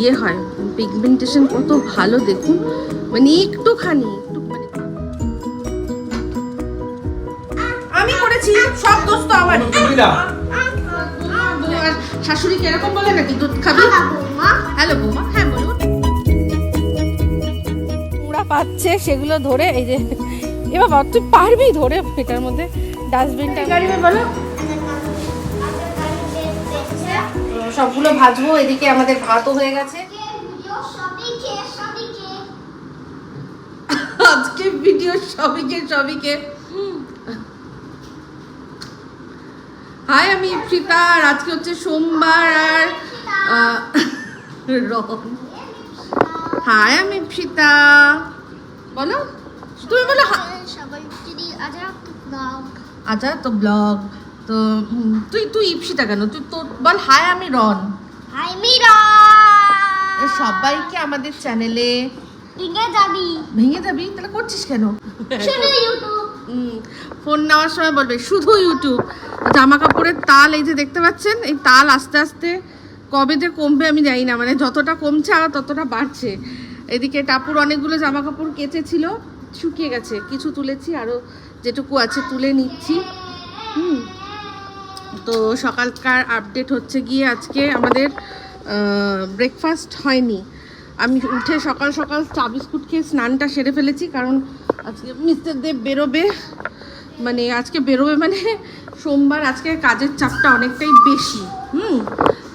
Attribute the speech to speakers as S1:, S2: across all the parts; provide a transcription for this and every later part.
S1: ইয়ে হয় পিগমেন্টেশন কত ভালো দেখুন। মানে একটুখানি একটু মানে আমি করেছি সব দোষ তো আমারই আর বলে নাকি? দুধ খাবি? হ্যালো বৌমা। হ্যাঁ বলুন কুড়া পাচ্ছে সেগুলো ধরে এই যে এ বাবা তুই পারবি ধরে পেটার মধ্যে? ডাস্টবিনটা গাড়ি বলো? সবগুলো ভাজবো এদিকে আমাদের ভাতও হয়ে গেছে। আজকে ভিডিও সবিকে সবিকে হাই আমি ইপ্সিতা আর আজকে হচ্ছে সোমবার আর হাই আমি ইপ্সিতা। বলো। তুমি বলো হা- আচ্ছা তো ব্লগ। তো হুম, তুই তুই ইপসিতা কেন? তুই তো বল হাই আমি রন। এ সবাইকে আমাদের চ্যানেলে ভেঙে যাবি। তাহলে করছিস কেন? হুম, ফোন নেওয়ার সময় বলবে শুধু ইউটিউব জামা কাপড়ের তাল এই যে দেখতে পাচ্ছেন এই তাল আস্তে আস্তে কবে যে কমবে আমি জানি না মানে যতটা কমছে আর ততটা বাড়ছে। এদিকে টাপুর অনেকগুলো জামা কাপড় কেচেছিল শুকিয়ে গেছে। কিছু তুলেছি আরও যেটুকু আছে তুলে নিচ্ছি। হুম তো সকালকার আপডেট হচ্ছে গিয়ে আজকে আমাদের ব্রেকফাস্ট হয়নি। আমি উঠে সকাল সকাল চা বিস্কুট খেয়ে স্নানটা সেরে ফেলেছি, কারণ আজকে মিস্টার দেব বেরোবে। মানে আজকে বেরোবে মানে সোমবার, আজকে কাজের চাপটা অনেকটাই বেশি। হুম,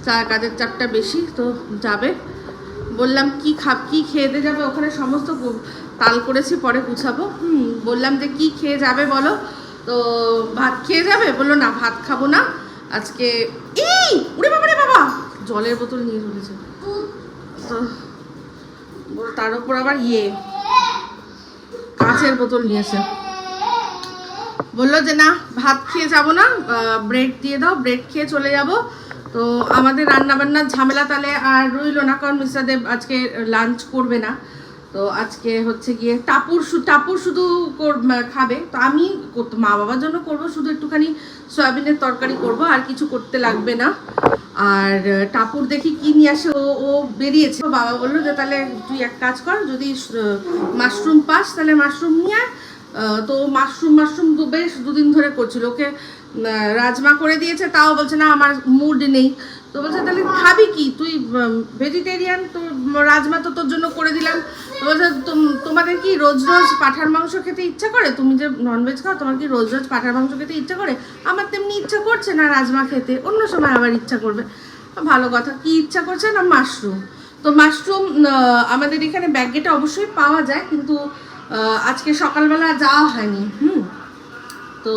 S1: চা কাজের চাপটা বেশি, তো যাবে। বললাম, কি খাব, কি খেয়ে দিয়ে যাবে? ওখানে সমস্ত তাল করেছি, পরে গুছাবো। হুম, বললাম যে, কি খেয়ে যাবে বলো? তো ভাত খেয়ে যাবে? বলল, না, ভাত খাব না। আজকে এই উড়ে বাবা, রে বাবা! জলের বোতল নিয়ে চলেছে। তো তার উপর আবার ইয়ে কাঁচের বোতল নিয়েছে। বলল যে, না, ভাত খেয়ে যাব না ব্রেড দিয়ে দাও, ব্রেড খেয়ে চলে যাব। তো আমাদের রান্নাবান্নার ঝামেলা তাহলে আর রইল না, কারণ মিস্টার দেব আজকে লাঞ্চ করবে না। তো আজকে হচ্ছে গিয়ে টাপুর টাপুর শুধু খাবে। তো আমি মা বাবার জন্য করব, শুধু একটুখানি সয়াবিনের তরকারি করব, আর কিছু করতে লাগবে না। আর টাপুর দেখি কি নিয়ে আসে, ও ও বেরিয়েছে। বাবা বলল যে, তাহলে তুই এক কাজ কর, যদি মাশরুম পাস, তাহলে মাশরুম নিয়ে তো মাশরুম মাশরুম বেশ দুদিন ধরে করছিল। ওকে রাজমা করে দিয়েছে, তাও বলছে, না, আমার মুড নেই। তো বলছে, তাহলে খাবি কি? তুই ভেজিটেরিয়ান তো রাজমা তো তোর জন্য করে দিলাম। বলছে, "তোম- তোমাদের কি রোজ রোজ পাঠার মাংস খেতে ইচ্ছা করে? তুমি যে ননভেজ খাও, তোমার কি রোজ রোজ পাঠার মাংস খেতে ইচ্ছা করে? আমার তেমনি ইচ্ছা করছে না রাজমা খেতে, অন্য সময় আবার ইচ্ছা করবে। ভালো কথা, কি ইচ্ছা করছে না মাশরুম তো মাশরুম আমাদের এখানে ব্যাগেটা অবশ্যই পাওয়া যায়, কিন্তু আজকে সকালবেলা যাওয়া হয়নি, হুম। তো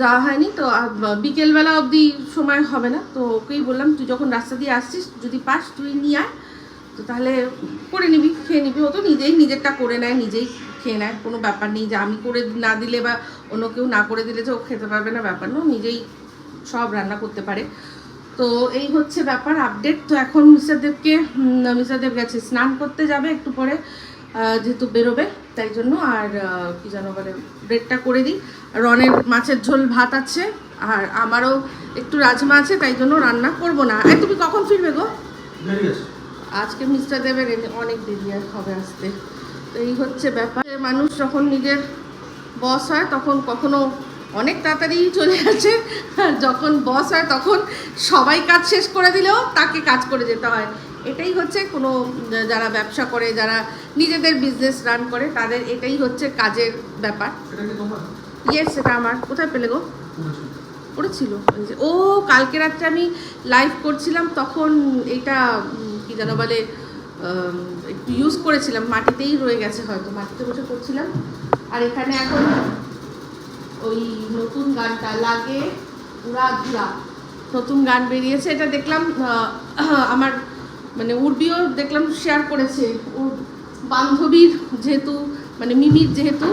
S1: যাওয়া হয়নি, তো বিকেলবেলা অবধি সময় হবে না, তো ওকেই বললাম, তুই যখন রাস্তা দিয়ে আসছিস, যদি পাস, তুই নিয়ে আয়, তো তাহলে করে নিবি, খেয়ে নিবি। ও তো নিজেই নিজেরটা করে নেয়, নিজেই খেয়ে নেয়, কোনো ব্যাপার নেই, যে আমি করে না দিলে বা অন্য কেউ না করে দিলে যে ও খেতে পারবে না, ব্যাপার না নিজেই সব রান্না করতে পারে। তো এই হচ্ছে ব্যাপার, আপডেট। তো এখন মিস্টার দেবকে মিস্টার দেব গেছে, স্নান করতে যাবে একটু পরে। যেহেতু বেরোবে তাই জন্য আর কি যেন বলে ব্রেডটা করে দিই। রনের মাছের ঝোল ভাত আছে আর আমারও একটু রাজমা আছে তাই জন্য রান্না করব না। আর তুমি কখন ফিরবে গো? আজকে মিস্টার দেবের অনেক দেরি আর হবে আসতে। তো এই হচ্ছে ব্যাপার। মানুষ যখন নিজের বস হয় তখন কখনো অনেক তাড়াতাড়ি চলে আসে। আর যখন বস হয় তখন সবাই কাজ শেষ করে দিলেও তাকে কাজ করে যেতে হয়। এটাই হচ্ছে কোনো, যারা ব্যবসা করে, যারা নিজেদের বিজনেস রান করে, তাদের এটাই হচ্ছে কাজের ব্যাপার। ইয়েস সেটা আমার। কোথায় পেলে গো? পড়েছিল। ও, কালকে রাত্রে আমি লাইভ করছিলাম, তখন এটা কি যেন বলে একটু ইউজ করেছিলাম, মাটিতেই রয়ে গেছে হয়তো, মাটিতে বসে করছিলাম আর এখানে এখন ওই নতুন গানটা, লাগে উড়া ধুরা নতুন গান বেরিয়েছে, এটা দেখলাম আমার মানে উর্বিও দেখলাম শেয়ার করেছে। ওর বান্ধবীর যেহেতু মানে মিমির যেহেতু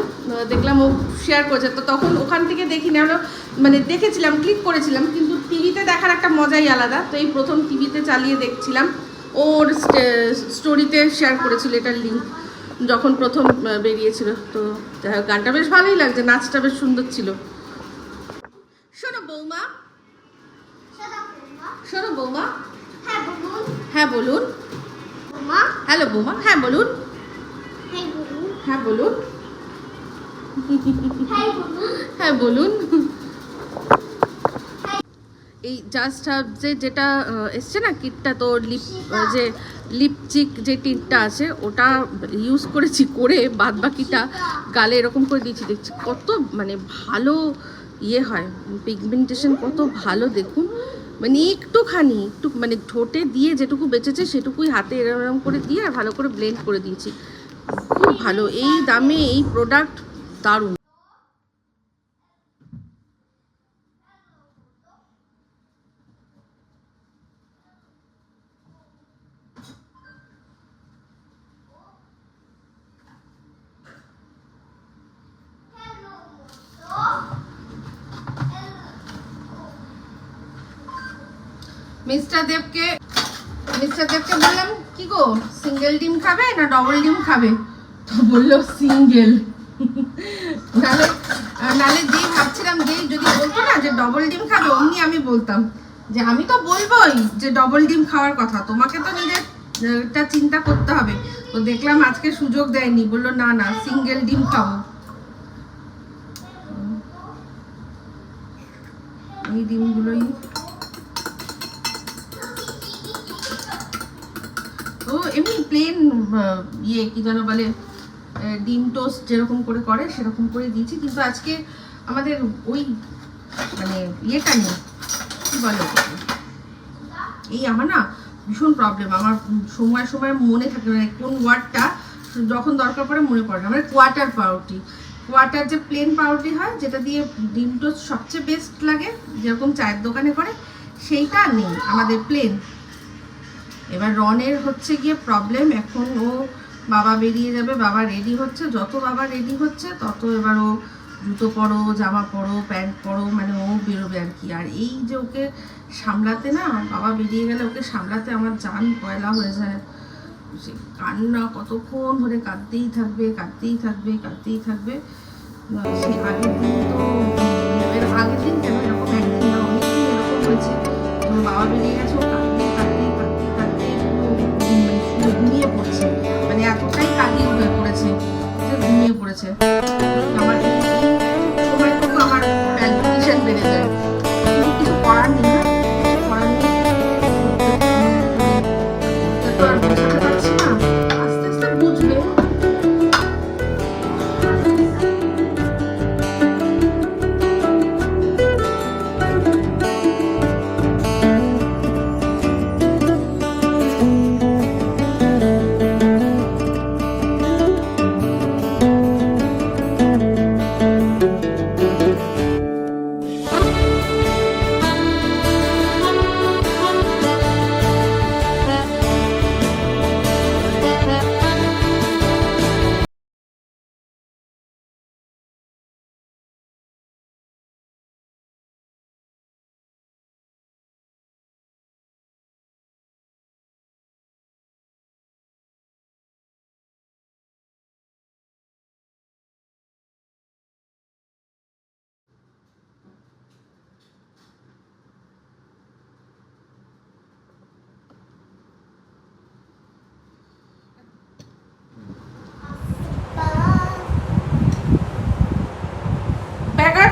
S1: দেখলাম ও শেয়ার করেছে। তো তখন ওখান থেকে দেখি না হলো মানে দেখেছিলাম ক্লিক করেছিলাম কিন্তু টিভিতে দেখার একটা মজাই আলাদা। তো এই প্রথম টিভিতে চালিয়ে দেখছিলাম। ওর স্টোরিতে শেয়ার করেছিল এটার লিঙ্ক যখন প্রথম বেরিয়েছিল। তো গানটা বেশ ভালোই লাগছে নাচটা বেশ সুন্দর ছিল। শোনো বৌমা। শোনো বৌমা। হ্যাঁ বলুন।
S2: বৌমা।
S1: হ্যালো বৌমা। হ্যাঁ বলুন। হ্যাঁ বলুন। হ্যাঁ বলুন। এই জাস্ট যে যেটা এসছে না কিটটা তো লিপ যে লিপচিক যে টিনটা আছে ওটা ইউজ করেছি করে বাদ বাকিটা গালে এরকম করে দিয়েছি দেখছি কত মানে ভালো ইয়ে হয় পিগমেন্টেশন কত ভালো দেখুন। মানে একটুখানি, একটু মানে ঠোঁটে দিয়ে যেটুকু বেঁচেছে সেটুকুই হাতে এরম এরম করে দিয়ে আর ভালো করে ব্লেন্ড করে দিয়েছি। খুব ভালো, এই দামে এই প্রোডাক্ট দারুণ। মিস্টার দেবকে মিস্টার দেবকে বললাম কি গো সিঙ্গেল ডিম খাবে না ডবল ডিম খাবে? তো বলল সিঙ্গেল নালে নালে যেই ভাবছিলাম যেই যদি বলতো না যে ডবল ডিম খাবে অমনি আমি বলতাম যে আমি তো বলবোই যে ডবল ডিম খাওয়ার কথা তোমাকে তো নিজের আহ, চিন্তা করতে হবে। তো দেখলাম আজকে সুযোগ দেয়নি বলল না না সিঙ্গেল ডিম খাব। এই ডিমগুলোই ও এমনি প্লেন ইয়ে কি যেন বলে ডিম টোস্ট যেরকম করে করে, সেরকম করে দিয়েছি। কিন্তু আজকে আমাদের ওই মানে ইয়েটা নেই। কি বলে এই আমার না ভীষণ প্রবলেম আমার সময় সময় মনে থাকে মানে কোন ওয়ার্ডটা যখন দরকার পড়ে মনে পড়ে না। মানে কোয়ার্টার পাউরুটি। কোয়ার্টার যে প্লেন পাউরুটি হয়, যেটা দিয়ে ডিম টোস্ট সবচেয়ে বেস্ট লাগে, যেরকম চায়ের দোকানে করে, সেইটা নেই আমাদের প্লেন এবার রনের হচ্ছে গিয়ে প্রবলেম এখন ও বাবা বেরিয়ে যাবে, বাবা রেডি হচ্ছে, যত বাবা রেডি হচ্ছে, তত এবার ও জুতো পরো, জামা পরো প্যান্ট পরো মানে ও বেরোবে আর কি। আর এই যে ওকে সামলাতে না, বাবা বেরিয়ে গেলে ওকে সামলাতে আমার জান পয়লা হয়ে যায়। সে কান্না কতক্ষণ ধরে কাঁদতেই থাকবে কাঁদতেই থাকবে কাঁদতেই থাকবে। সে আগের দিন তো আগের দিন কেন এরকম একদিন না, অনেকদিন এরকম হয়েছে। বাবা বেরিয়ে গেছে tia.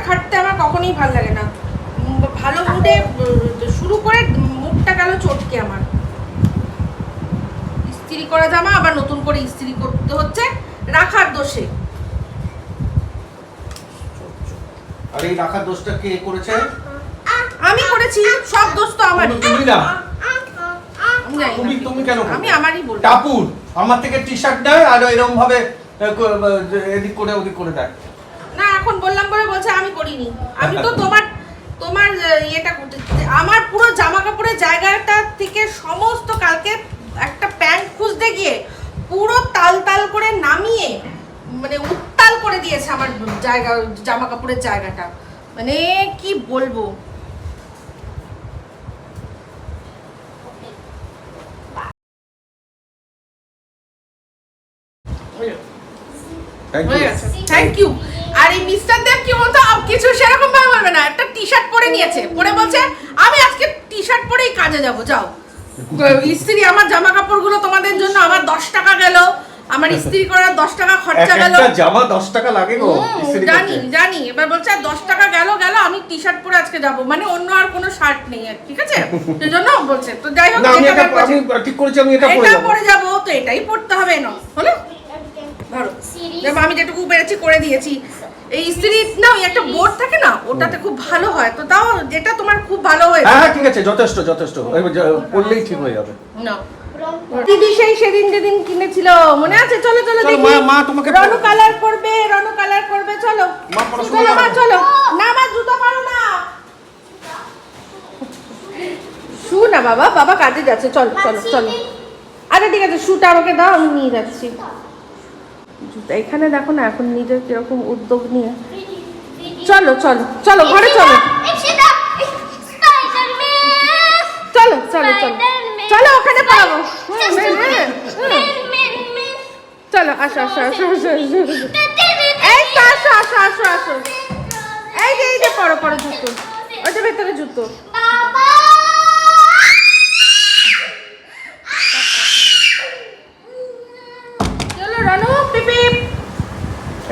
S1: খাটতে আমার কখনোই ভালো লাগে না। ভালো মুডে শুরু করে মুখটা গেল চটকে আমার। ইস্ত্রি করা জামা আবার নতুন করে ইস্ত্রি করতে হচ্ছে রাখার দোষে।
S3: আর এই রাখার দোষটা কে করেছে?
S1: আমি করেছি সব দোষ তো আমার।
S3: তুমি না। তুমি তুমি কেন
S1: আমি আমারই বলব।
S3: টাপুর আমার থেকে টি শার্ট নেয় আর এরকম ভাবে এদিক করে ওদিক করে দেয়।
S1: না এখন বলে করিনি। আমি তো তোমার তোমার ইয়েটা করতে আমার পুরো জামা কাপড়ের জায়গাটা থেকে সমস্ত কালকে একটা প্যান্ট খুঁজতে গিয়ে পুরো তাল তাল করে নামিয়ে মানে উত্তাল করে দিয়েছে আমার জায়গা জামা কাপড়ের জায়গাটা। মানে কি বলব? থ্যাংক ইউ আর এই মিস্টার দেব কি বলতো আপ কিছু সেরকম ভাবে বলবে না একটা টি শার্ট পরে নিয়েছে। পরে বলছে আমি আজকে টি শার্ট পরেই কাজে যাব যাও। ইস্ত্রি আমার জামা কাপড়গুলো তোমাদের জন্য আমার দশ টাকা গেল। আমার ইস্ত্রি করার দশ টাকা খরচা গেল।
S3: জামা দশ টাকা লাগে গো
S1: জানি জানি। এবার বলছে আর দশ টাকা গেল গেল আমি টি শার্ট পরে আজকে যাব। মানে অন্য আর কোনো শার্ট নেই আর ঠিক আছে? সেই জন্য বলছে তো যাই হোক
S3: আমি এটা আমি ঠিক করেছি আমি এটা পরে
S1: এটা
S3: যাব।
S1: পরে যাব তো এটাই পড়তে হবে না। হলো? ধরো। আমি যেটুকু পেরেছি করে দিয়েছি। এই না ওই একটা বোর্ড থাকে না ওটাতে খুব ভালো হয় তো তাও যেটা তোমার খুব ভালো হয়েছে
S3: হ্যাঁ হ্যাঁ ঠিক আছে যথেষ্ট যথেষ্ট। পড়লেই ঠিক হয়ে যাবে।
S1: না। দিদি সেই সেদিন যেদিন কিনেছিল মনে আছে? চলো চলো দেখি।
S3: মা- তোমাকে-
S1: রনু কালার করবে রনু কালার করবে চলো। চলো মা চলো। না মা জুতো পারো না। শু না বাবা বাবা কাজে যাচ্ছে চলো চলো চলো। আচ্ছা ঠিক আছে শুটা আমাকে দাও আমি নিয়ে যাচ্ছি। এখানে দেখো না এখন নিজের কীরকম উদ্যোগ নিয়ে। চলো চলো চলো ঘরে চলো। চলো চলো চলো। চলো ওখানে পাবো চলো আসো আসো আসো আসো আসো এই তো আসো আসো আসো আসো। এই যে এই যে পরো পরো জুতো। ওইটা ভেতরে জুতো।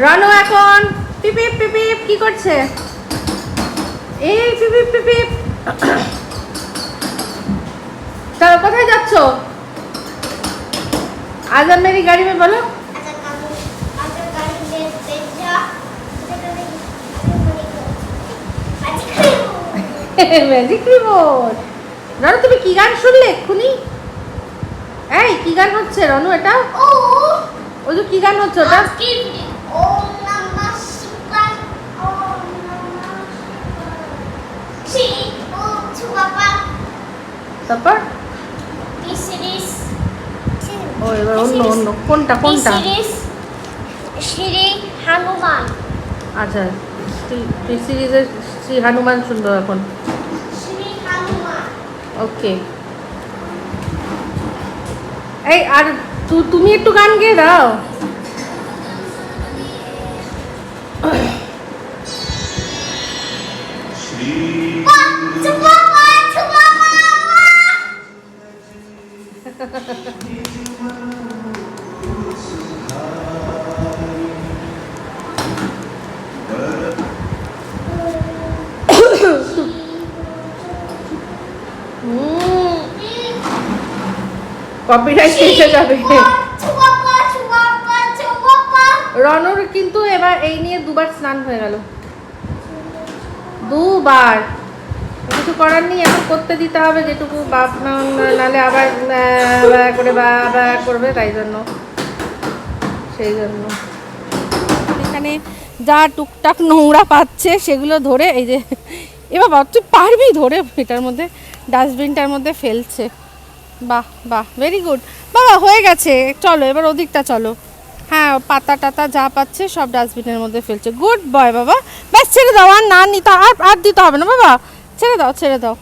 S1: রনু এখন পিপিপ পিপিপ কি করছে এই পিপিপ পিপিপ চলো কোথায় যাচ্ছ আজান মেরি গাড়ি में बोलो ম্যাজিক রিমোট রনু তুমি কি গান শুনলে এক্ষুনি এই কি গান হচ্ছে রনু এটা ওই যে কি গান হচ্ছে ওটা তারপর? ও এবার অন্য অন্য কোনটা কোনটা?
S2: শ্রী হনুমান।
S1: আচ্ছা শ্রী সিরিজের শ্রী হনুমান শুনব এখন। ওকে। এই আর তুমি একটু গান গেয়ে দাও। কপিরাইট এসে যাবে। রনর কিন্তু এবার এই নিয়ে দুবার স্নান হয়ে গেল। দুবার। কিছু করার নেই এখন করতে দিতে হবে যেটুকু বাপ না- নালে আবার করে বা বা করবে তাই জন্য। সেই জন্য। এখানে যা টুকটাক নোংরা পাচ্ছে সেগুলো ধরে এই যে এ বাবা তুই পারবি ধরে এটার মধ্যে ডাস্টবিনটার মধ্যে ফেলছে। বাহ বাহ ভেরি গুড বাবা, হয়ে গেছে। চলো, এবার ওদিকটা চলো। হ্যাঁ পাতা টাতা যা পাচ্ছে সব ডাস্টবিনের মধ্যে ফেলছে। গুড বয় বাবা। ব্যাস, ছেড়ে দাও, আর না নিতে, আর আর দিতে হবে না বাবা। ছেড়ে দাও ছেড়ে দাও।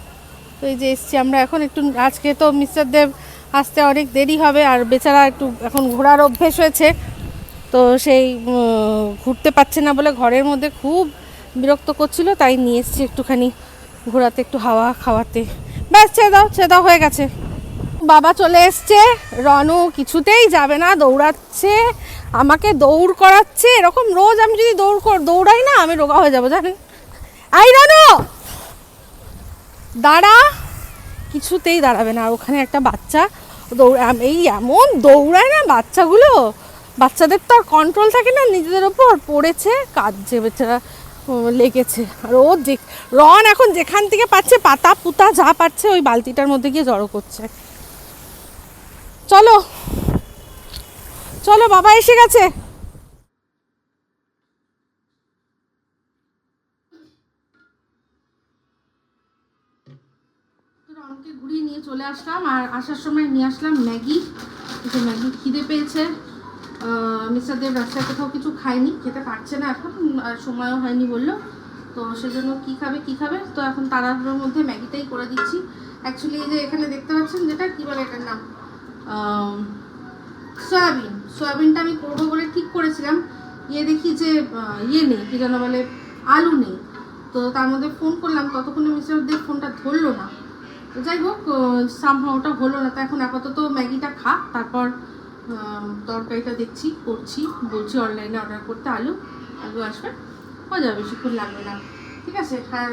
S1: তো এই যে এসছি আমরা এখন একটু, আজকে তো মিস্টার দেব আসতে অনেক দেরি হবে, আর বেচারা একটু এখন ঘোরার অভ্যেস হয়েছে। তো সেই ঘুরতে পারছে না বলে ঘরের মধ্যে খুব বিরক্ত করছিল, তাই নিয়ে এসছি একটুখানি ঘোরাতে, একটু হাওয়া খাওয়াতে। ব্যাস, ছেড়ে দাও ছেড়ে দাও, হয়ে গেছে। বাবা চলে এসছে। রনু কিছুতেই যাবে না, দৌড়াচ্ছে, আমাকে দৌড় করাচ্ছে। এরকম রোজ আমি যদি দৌড় দৌড়াই না, আমি রোগা হয়ে যাব জানেন আই রনু! দাঁড়া! কিছুতেই দাঁড়াবে না। আর ওখানে একটা বাচ্চা দৌড় এই এমন দৌড়ায় না বাচ্চাগুলো। বাচ্চাদের তো আর কন্ট্রোল থাকে না, নিজেদের ওপর পড়েছে, কাঁদছে বেচারা লেগেছে। আর ও যে, রন এখন যেখান থেকে পাচ্ছে পাতা পুতা যা পাচ্ছে, ওই বালতিটার মধ্যে গিয়ে জড়ো করছে। চলো। চলো, বাবা এসে গেছে। ঘুরিয়ে নিয়ে চলে আসলাম, আর আসার সময় নিয়ে আসলাম ম্যাগি। একটু ম্যাগি খিদে পেয়েছে। মিস্টার দেব রাস্তায় কোথাও কিছু খায়নি, খেতে পারছে না এখন আর সময়ও হয়নি বলল। তো সেজন্য কি খাবে কি খাবে? তো এখন তাড়াহুড়োর মধ্যে ম্যাগিটাই করে দিচ্ছি। অ্যাকচুয়ালি এই যে এখানে দেখতে পাচ্ছেন যেটা, কী বলে এটার নাম? সয়াবিন। সয়াবিনটা আমি করব বলে ঠিক করেছিলাম। ইয়ে দেখি যে ইয়ে নেই, কি যেন বলে, আলু নেই। তো তার মধ্যে ফোন করলাম, ততক্ষণে মিস্টার দেব ফোনটা ধরলো না। তো যাই হোক সামহাও ওটা হলো না। তো এখন আপাতত ম্যাগিটা খা, তারপর তরকারিটা দেখছি, করছি। বলছি অনলাইনে অর্ডার করতে আলু। আলু আসবে। হয়ে যাবে, বেশিক্ষণ লাগবে না। ঠিক আছে, আর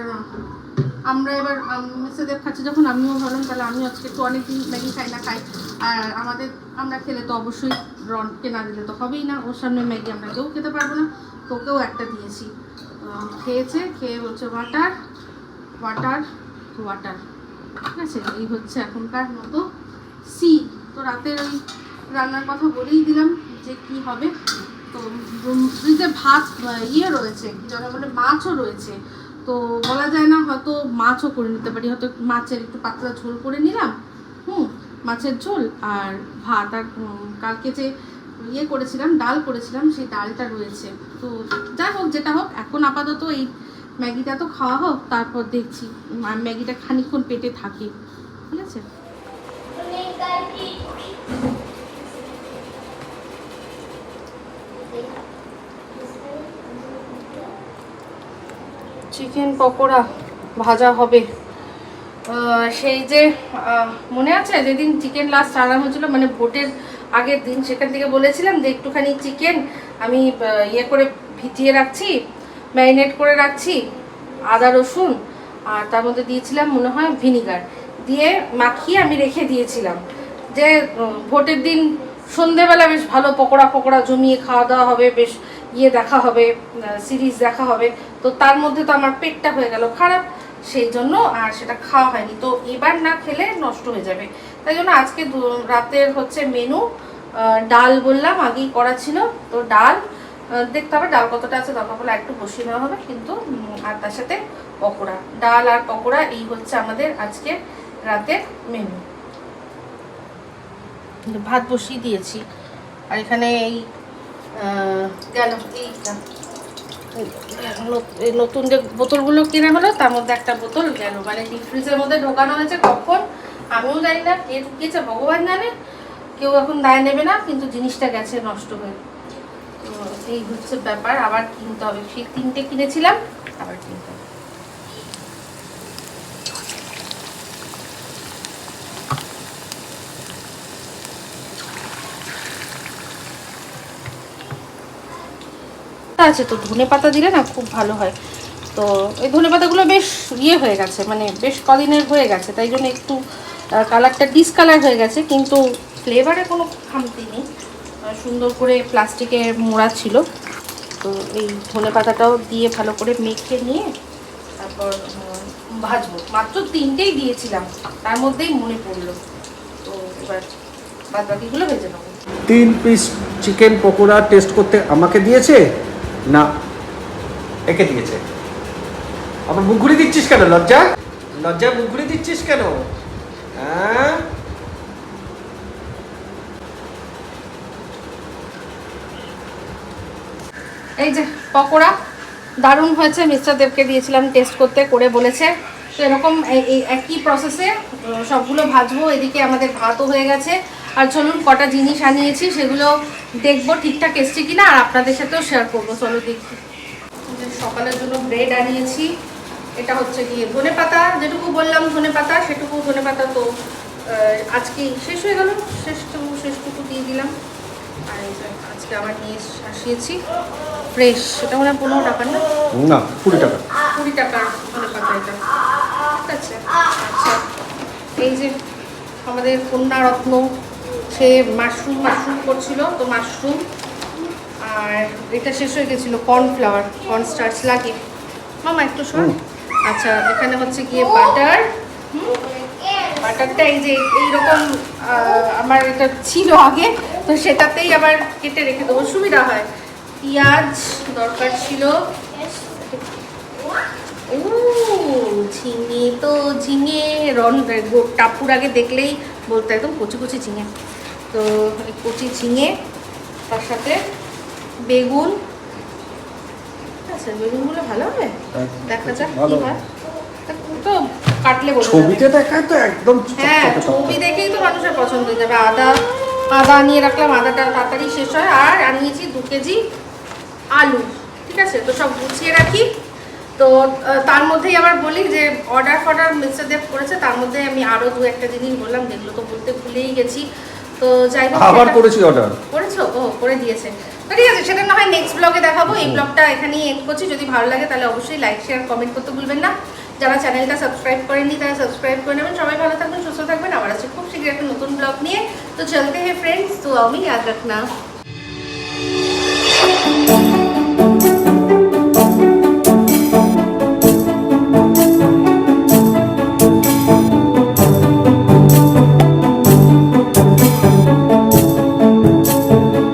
S1: আমরা এবার মিসেদের খাচ্ছি যখন, আমিও ভাবলাম তাহলে আমি আজকে একটু অনেকদিন ম্যাগি খাই না খাই। আর আমাদের, আমরা খেলে তো অবশ্যই রনকে না দিলে তো হবেই না। ওর সামনে ম্যাগি আমরা কেউ খেতে পারব না। তোকেও একটা দিয়েছি। খেয়েছে, খেয়ে বলছে ওয়াটার ওয়াটার ওয়াটার ঠিক আছে? এই হচ্ছে এখনকার মতো সি তো রাতের ওই রান্নার কথা বলেই দিলাম যে কি হবে। তো ফ্রিজে ভাত ইয়ে রয়েছে যেন বলে মাছও রয়েছে। তো বলা যায় না, হয়তো মাছও করে নিতে পারি। হয়তো মাছের একটু পাতলা ঝোল করে নিলাম, হুম, মাছের ঝোল আর ভাত আর কালকে যে ইয়ে করেছিলাম, ডাল করেছিলাম, সেই ডালটা রয়েছে। তো যাই হোক, যেটা হোক, এখন আপাতত এই ম্যাগিটা তো খাওয়া হোক, তারপর দেখছি ম্যাগিটা খানিকক্ষণ পেটে থাকে। ঠিক আছে? চিকেন পকোড়া ভাজা হবে। সেই যে মনে আছে? যেদিন চিকেন লাস্ট রান্না হয়েছিল মানে ভোটের আগের দিন সেখান থেকে বলেছিলাম যে একটুখানি চিকেন আমি ইয়ে করে ভিজিয়ে রাখছি, ম্যারিনেট করে রাখছি, আদা রসুন, আর তার মধ্যে দিয়েছিলাম মনে হয় ভিনিগার। দিয়ে মাখিয়ে আমি রেখে দিয়েছিলাম। যে ভোটের দিন সন্ধেবেলা বেশ ভালো পকোড়া পকোড়া জমিয়ে খাওয়া দাওয়া হবে, বেশ ইয়ে দেখা হবে সিরিজ দেখা হবে। তো তার মধ্যে তো আমার পেটটা হয়ে গেল খারাপ সেই জন্য আর সেটা খাওয়া হয়নি। তো এবার না খেলে নষ্ট হয়ে যাবে। তাই জন্য আজকে রাতের হচ্ছে মেনু ডাল বললাম আগেই করা ছিল। তো ডাল দেখতে হবে ডাল কতটা আছে দরকার হলে একটু বসিয়ে নেওয়া হবে। কিন্তু আর তার সাথে পকোড়া। ডাল আর পকোড়া এই হচ্ছে আমাদের আজকে রাতের মেনু ভাত বসিয়ে দিয়েছি। আর এখানে এই গেল এইটা। এই নতুন যে বোতলগুলো কিনে হলো, তার মধ্যে একটা বোতল গেল। মানে ডিপ ফ্রিজের মধ্যে ঢোকানো হয়েছে কখন? আমিও জানি না, কে ঢুকিয়েছে, ভগবান জানে। কেউ এখন দায় নেবে না, কিন্তু জিনিসটা গেছে নষ্ট হয়ে। তো এই হচ্ছে ব্যাপার, আবার কিনতে হবে। সেই তিনটে কিনেছিলাম, আবার কিনতে হবে তা আছে তো ধনে পাতা দিলে না খুব ভালো হয়। তো এই ধনে পাতাগুলো বেশ ইয়ে হয়ে গেছে মানে বেশ কদিনের হয়ে গেছে, তাই জন্য একটু কালারটা ডিসকালার হয়ে গেছে, কিন্তু ফ্লেভারে কোনো খামতি নেই। সুন্দর করে প্লাস্টিকে মোড়া ছিল। তো এই ধনে পাতাটাও দিয়ে ভালো করে মেখে নিয়ে তারপর ভাজবো। মাত্র তিনটেই দিয়েছিলাম, তার মধ্যেই মনে পড়ল। তো এবার বাদ বাকিগুলো ভেজে নেব।
S3: তিন পিস চিকেন পকোড়া টেস্ট করতে আমাকে দিয়েছে? না দিয়েছে। আবার মুখ দিচ্ছিস কেন, লজ্জা? মুখ দিচ্ছিস কেন? হ্যাঁ?
S1: এই যে, পকোড়া। দারুণ হয়েছে মিস্টার দেবকে দিয়েছিলাম টেস্ট করতে, করে বলেছে। তো এরকম এই একই প্রসেসে সবগুলো ভাজবো, এদিকে আমাদের ভাতও হয়ে গেছে। আর চলুন কটা জিনিস আনিয়েছি সেগুলো দেখব ঠিকঠাক এসছে কিনা আর আপনাদের সাথেও শেয়ার করব। চলো দেখি। সকালের জন্য ব্রেড আনিয়েছি এটা হচ্ছে গিয়ে ধনে পাতা। যেটুকু বললাম ধনে পাতা সেটুকু ধনে পাতা তো আহ, আজকে শেষ হয়ে গেল। শেষটুকু শেষটুকু দিয়ে দিলাম। আর আজকে আবার নিয়ে আসিয়েছি। ফ্রেশ সেটা মনে হয় পনেরো টাকা না?
S3: না কুড়ি টাকা।
S1: কুড়ি টাকার ধনে পাতা এটা। ঠিক আছে? আচ্ছা এই যে আমাদের কন্যা রত্ন সে মাশরুম মাশরুম করছিল তো মাশরুম আর এটা শেষ হয়ে গেছিল কর্নফ্লাওয়ার কর্ন স্টার্চ লাগে মামা একটু শোন। আচ্ছা এখানে হচ্ছে গিয়ে বাটার। বাটারটা এই যে এইরকম আমার এটা ছিল আগে তো সেটাতেই আবার কেটে রেখে দেবো। সুবিধা হয়। পেঁয়াজ দরকার ছিল। ও ঝিঙে তো ঝিঙে রন গো- টাপুর আগে দেখলেই বলতে একদম কচি কচি ঝিঙে। তো কচি ঝিঙে তার সাথে বেগুন। বেগুনগুলো ভালো হবে? দেখা যাক কি হয়। তো কাটলে বোঝা
S3: ছবিতে দেখায় তো একদম
S1: হ্যাঁ ছবি। দেখেই তো মানুষের পছন্দ হয়ে যাবে। আদা আদা নিয়ে রাখলাম আদাটা তাড়াতাড়ি শেষ হয়। আর আনিয়েছি দু কেজি আলু। ঠিক আছে তো সব গুছিয়ে রাখি। তো তার মধ্যেই আবার বলি যে অর্ডার ফর্ডার মিস্টার দেব করেছে তার মধ্যে আমি আরও দু একটা জিনিস বললাম যেগুলো তো বলতে ভুলেই গেছি। তো যাই হোক
S3: আবার করেছি অর্ডার
S1: করেছ? ও করে দিয়েছে। তো ঠিক আছে সেটা না হয় নেক্সট ব্লগে দেখাবো। এই ব্লগটা এখানেই এন্ড করছি। যদি ভালো লাগে তাহলে অবশ্যই লাইক শেয়ার কমেন্ট করতে ভুলবেন না। যারা চ্যানেলটা সাবস্ক্রাইব করেননি তারা সাবস্ক্রাইব করে নেবেন। সবাই ভালো থাকবেন সুস্থ থাকবেন। আবার আছে খুব শীঘ্রই একটা নতুন ব্লগ নিয়ে। তো চলতে হে ফ্রেন্ডস তো আমি ইয়াদ রাখনা